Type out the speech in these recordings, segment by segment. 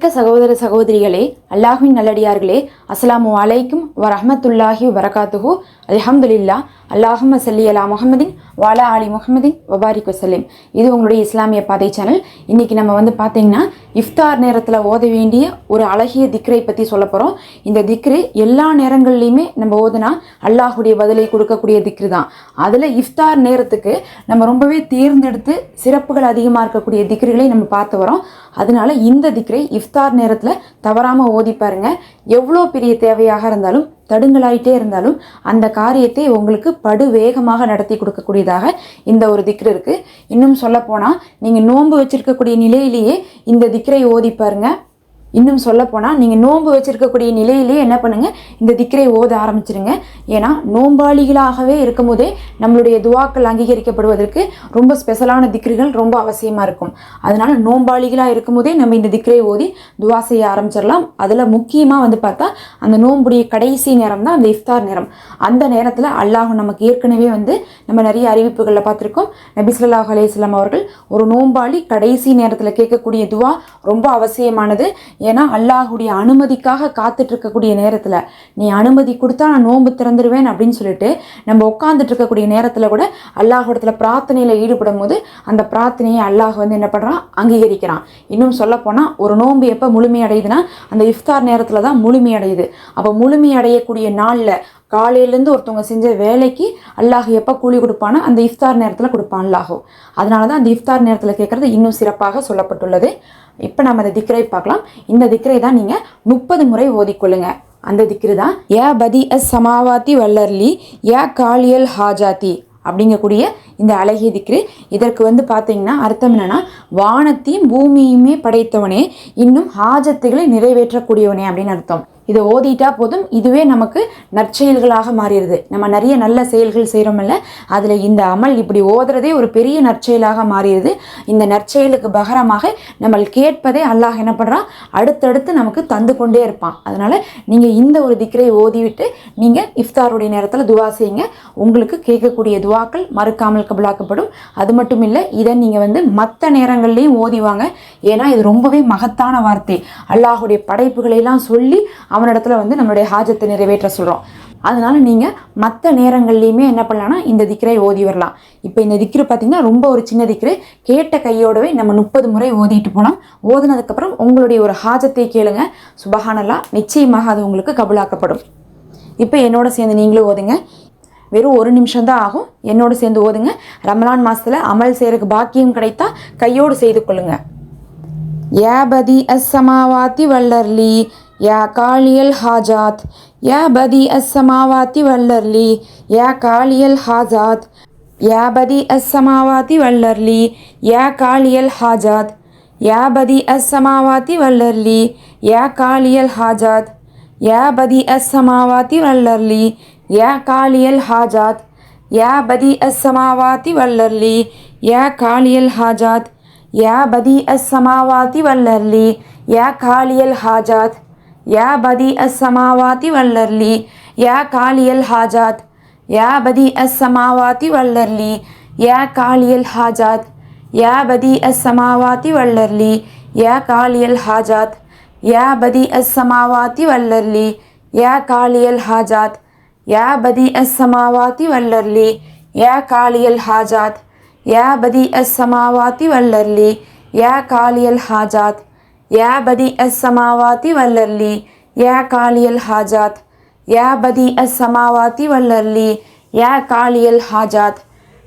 மிக்க சகோதர சகோதரிகளே அல்லாஹுவின் நல்லடியார்களே அஸ்ஸலாமு அலைக்கும் வரஹ்மத்துல்லாஹி வரகாத்துஹு அல்ஹம்துலில்லா அல்லாஹும் சல்லி அலா முகமதின் வாலா அலி முகமதின் வபாரிக் வசலிம் இது உங்களுடைய இஸ்லாமிய பாதை சேனல் இன்றைக்கி நம்ம வந்து பார்த்தீங்கன்னா இஃப்தார் நேரத்தில் ஓத வேண்டிய ஒரு அழகிய திக்ரை பற்றி சொல்ல போகிறோம் இந்த திக்ரு எல்லா நேரங்கள்லையுமே நம்ம ஓதுனா அல்லாஹுடைய பதிலை கொடுக்கக்கூடிய திக்ரு தான். அதில் இஃப்தார் நேரத்துக்கு நம்ம ரொம்பவே தேர்ந்தெடுத்து சிறப்புகள் அதிகமாக இருக்கக்கூடிய திக்ருகளை நம்ம பார்த்து வரோம். அதனால இந்த திக்ரை இஃப்தார் நேரத்தில் தவறாமல் ஓதி பாருங்க. எவ்வளோ பெரிய தேவையாக இருந்தாலும் தடுங்கலாயிட்டே இருந்தாலும் அந்த காரியத்தை உங்களுக்கு படு வேகமாக நடத்தி கொடுக்கக்கூடியதாக இந்த ஒரு திக்ரு இருக்குது இன்னும் சொல்ல போனால் நீங்கள் நோன்பு வச்சிருக்கக்கூடிய நிலையிலேயே இந்த திக்ரை ஓதி பாருங்கள் இன்னும் சொல்ல போனால் நீங்கள் நோன்பு வச்சுருக்கக்கூடிய நிலையிலேயே என்ன பண்ணுங்கள் இந்த திக்கரை ஓத ஆரம்பிச்சிருங்க. ஏன்னா நோம்பாளிகளாகவே இருக்கும்போதே நம்மளுடைய துவாக்கள் அங்கீகரிக்கப்படுவதற்கு ரொம்ப ஸ்பெஷலான திக்ரிகள் ரொம்ப அவசியமாக இருக்கும். அதனால் நோம்பாளிகளாக இருக்கும்போதே நம்ம இந்த திக்கரை ஓதி துவா செய்ய ஆரம்பிச்சிடலாம். அதில் முக்கியமாக வந்து பார்த்தா அந்த நோன்புடைய கடைசி நேரம் தான் அந்த இஃப்தார் நேரம். அந்த நேரத்தில் அல்லாஹ் நமக்கு ஏற்கனவே வந்து நம்ம நிறைய அறிவிப்புகளில் பார்த்துருக்கோம். நபி ஸல்லல்லாஹு அவர்கள் ஒரு நோம்பாளி கடைசி நேரத்தில் கேட்கக்கூடிய துவா ரொம்ப அவசியமானது. ஏன்னா அல்லாஹுடைய அனுமதிக்காக காத்துட்டு இருக்கக்கூடிய நேரத்தில் நீ அனுமதி கொடுத்தா நான் நோன்பு திறந்துடுவேன் அப்படின்னு சொல்லிட்டு நம்ம உட்காந்துட்டு இருக்கக்கூடிய நேரத்தில் கூட அல்லாஹிடத்துல பிரார்த்தனையில் ஈடுபடும் போது அந்த பிரார்த்தனையை அல்லாஹ் வந்து என்ன பண்ணுறான் அங்கீகரிக்கிறான். இன்னும் சொல்லப்போனால் ஒரு நோன்பு எப்போ முழுமையடையுதுன்னா அந்த இஃப்தார் நேரத்தில் தான் முழுமையடையுது. அப்போ முழுமையடையக்கூடிய நாளில் காலையிலேருந்து ஒருத்தவங்க செஞ்ச வேலைக்கு அல்லாஹ் எப்போ கூலி கொடுப்பானோ அந்த இஃப்தார் நேரத்தில் கொடுப்பான் அல்லாஹோ. அதனால தான் அந்த இஃப்தார் நேரத்தில் கேட்குறது இன்னும் சிறப்பாக சொல்லப்பட்டுள்ளது. இப்போ நம்ம அந்த திக்ரை பார்க்கலாம். இந்த திக்ரை தான் நீங்கள் முப்பது முறை ஓதிக்கொள்ளுங்க. அந்த திக்ரு தான் ஏ பதி அஸ் சமாவாத்தி வல்லர்லி ஏ காலியல் ஹாஜாத்தி அப்படிங்கக்கூடிய இந்த அழகிய திக்ரு. இதற்கு வந்து பார்த்தீங்கன்னா அர்த்தம் என்னென்னா வானத்தையும் பூமியுமே படைத்தவனே இன்னும் ஹாஜத்துகளை நிறைவேற்றக்கூடியவனே அப்படின்னு அர்த்தம். இதை ஓதிட்டா போதும். இதுவே நமக்கு நற்செயல்களாக மாறிடுது. நம்ம நிறைய நல்ல செயல்கள் செய்கிறோமில்ல அதில் இந்த அமல் இப்படி ஓதுறதே ஒரு பெரிய நற்செயலாக மாறிடுது. இந்த நற்செயலுக்கு பகரமாக நம்ம கேட்பதே அல்லாஹ் என்ன பண்ணுறான் அடுத்தடுத்து நமக்கு தந்து கொண்டே இருப்பான். அதனால் நீங்கள் இந்த ஒரு திக்கரை ஓதிவிட்டு நீங்கள் இஃப்தாருடைய நேரத்தில் துவா செய்யுங்க. உங்களுக்கு கேட்கக்கூடிய துவாக்கள் மறுக்காமல் கபலாக்கப்படும். அது மட்டும் இல்லை இதை நீங்கள் வந்து மற்ற நேரங்கள்லேயும் ஓதிவாங்க ஏன்னா இது ரொம்பவே மகத்தான வார்த்தை. அல்லாஹுடைய படைப்புகளையெல்லாம் சொல்லி அவனிடத்துல வந்து நம்மளுடைய ஹாஜத்தை நிறைவேற்ற சொல்கிறோம் அதனால நீங்கள் மற்ற நேரங்கள்லையுமே என்ன பண்ணலாம்னா இந்த திக்ரை ஓதி வரலாம். இப்போ இந்த திக்ரு பார்த்தீங்கன்னா ரொம்ப ஒரு சின்ன திக்ரு. கேட்ட கையோடவே நம்ம முப்பது முறை ஓதிட்டு போனோம் ஓதுனதுக்கப்புறம் உங்களுடைய ஒரு ஹாஜத்தை கேளுங்க. சுபஹானல்லா நிச்சயமாக அது உங்களுக்கு கபுலாக்கப்படும். இப்போ என்னோட சேர்ந்து நீங்களும் ஓதுங்க. வெறும் ஒரு நிமிஷம் தான் ஆகும். என்னோட சேர்ந்து ஓதுங்க. ரமலான் மாதத்தில் அமல் செய்கிறதுக்கு பாக்கியம் கிடைத்தா கையோடு செய்து கொள்ளுங்க. ஏபதி பதி அஸ்ஸமாவாத்தி வல்லர்லி या कालियल हाजात या बदी असमावाति वल्लरली या कालियल हाजात या बदी असमावाति वल्लरली या कालियल हाजात या बदी असमावाति वल्लरली या कालियल हाजात या बदी अस्समावाति वल्लरली या कालियल हाजात या बदी अस्समावाति वल्लरली या कालियल हाजात या बदी असमावाति वल्लरली या कालियल हाजात या बदी असमावाति वल्लरली या कालियल हाजात या बदी असमावाति वल्लरली या कालियल हाजात या बदी असमावाति वल्लरली या कालियल हाजात या बदी असमावाति वल्लरली या कालियल हाजात या बदी असमावाति वल्लरली या कालियल हाजात या बदी असमावाति वल्लरली या कालियल हाजात या बदी अस्समावाति वल्लरली या कालियल हाजात। या बदी अस्समावाति वल्लल्ली, या कालियल हाजात।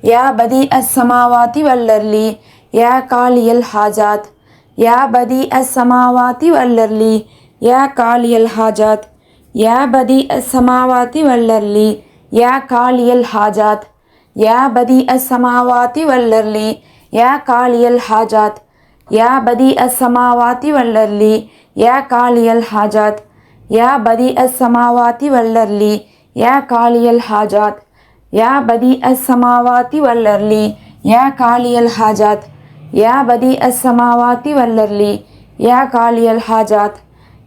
या बदी अस्समावाति वल्लल्ली, या कालियल हाजात। या बदी अस्समावाति वल्लल्ली, या कालियल हाजात। या बदी अस्समावाति वल्लल्ली, या कालियल हाजात। या बदी अस्समावाति वल्लल्ली, या कालियल हाजात। या बदी असमावाति वल्लर्ली या कालियल हाजात या बदी असमावाति वल्लरली या कालियल हाजात या बदी असमावाति वल्लर्ली या कालियल हाजात या बदी असमावाति वल्लरली या कालियल हाजात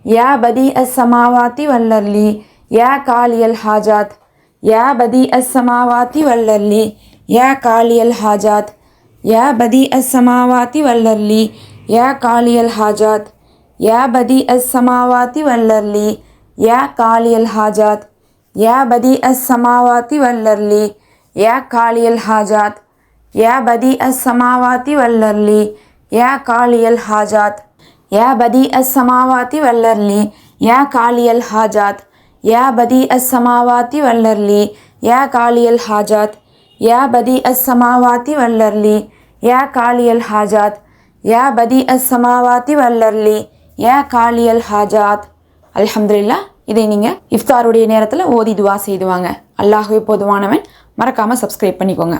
या बदी असमावाति वल्लरली या कालियल हाजात या बदी असमावाति वल्लरली या कालियल हाजात या बदी असमावाति वल्लरली या कालियल हाजात या बदी असमावाति वल्लरली या कालियल हाजात या बदी असमावाति वल्लरली या कालियल हाजात या बदी असमावाति वल्लरली या कालियल हाजात या बदी असमावाति वल्लरली या कालियल हाजात या बदी असमावाति वल्लरली या कालियल हाजात या बदी असमावाति वल्लर्ली யா காளியல் காலியல் ஹாஜாத் யா பதி அஸ் சமாவாத்தி வல்லர்லி யா காலியல் ஹாஜாத். அல்ஹம்துலில்லாஹ் இதை நீங்கள் இஃப்தாருடைய நேரத்தில் ஓதி துவா செய்துவாங்க அல்லாஹுவே பொதுவானவன் மறக்காமல் சப்ஸ்கிரைப் பண்ணிக்கோங்க.